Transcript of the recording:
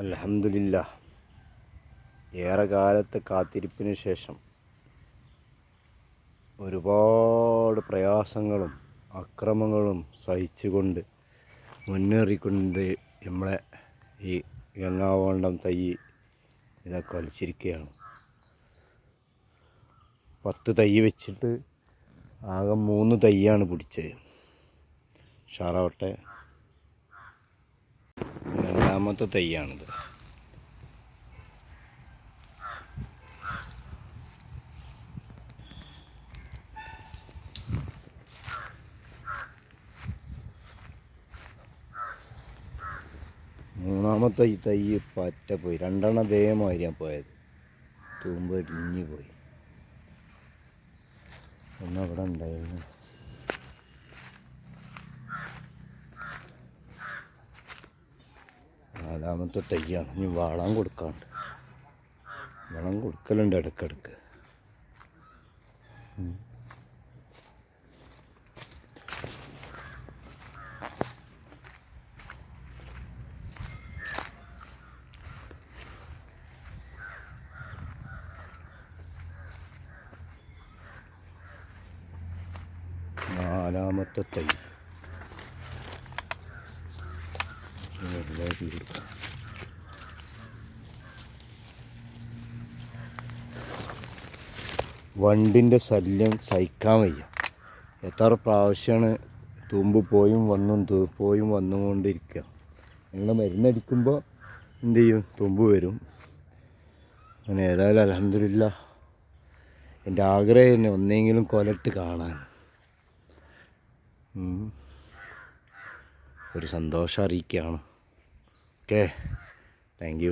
അലഹമില്ല ഏറെ കാലത്തെ കാത്തിരിപ്പിന് ശേഷം ഒരുപാട് പ്രയാസങ്ങളും അക്രമങ്ങളും സഹിച്ചുകൊണ്ട് മുന്നേറിക്കൊണ്ട് നമ്മളെ ഈ ഗംഗാവോണ്ടം തൈ ഇതൊക്കെ വലിച്ചിരിക്കുകയാണ്. പത്ത് തൈ വെച്ചിട്ട് ആകെ മൂന്ന് തൈയാണ് പിടിച്ചത്. ഷാറാവട്ടെ രണ്ടാമത്തെ തൈയാണിത് മൂന്നാമത്തെ ഈ തൈ പറ്റ പോയി രണ്ടെണ്ണം ദേഹമായിരിക്കാം പോയത്. തൂമ്പ് ഇടിഞ്ഞു പോയി. ഒന്നവിടെ ഉണ്ടായിരുന്നു? നാലാമത്തെ തയ്യാണ്. ഇനി വളം കൊടുക്കാണ്ട്. വളം കൊടുക്കലുണ്ട് ഇടക്കിടക്ക്. നാലാമത്തെ തൈ വെറുതെ തീർക്കാം വണ്ടിന്റെ ശല്യം സഹിക്കാൻ വയ്യ. എത്ര പ്രാവശ്യമാണ് തുമ്പ് പോയും വന്നും പോയും വന്നുകൊണ്ടിരിക്കുക. നിങ്ങൾ മരുന്നടിക്കുമ്പോൾ എന്ത് ചെയ്യും? തുമ്പ് വരും. അങ്ങനെ ഏതായാലും അലഹമില്ല എന്റെ ആഗ്രഹം തന്നെ ഒന്നെങ്കിലും കൊലട്ട് കാണാൻ. ഒരു സന്തോഷം അറിയിക്കുകയാണ്. Okay thank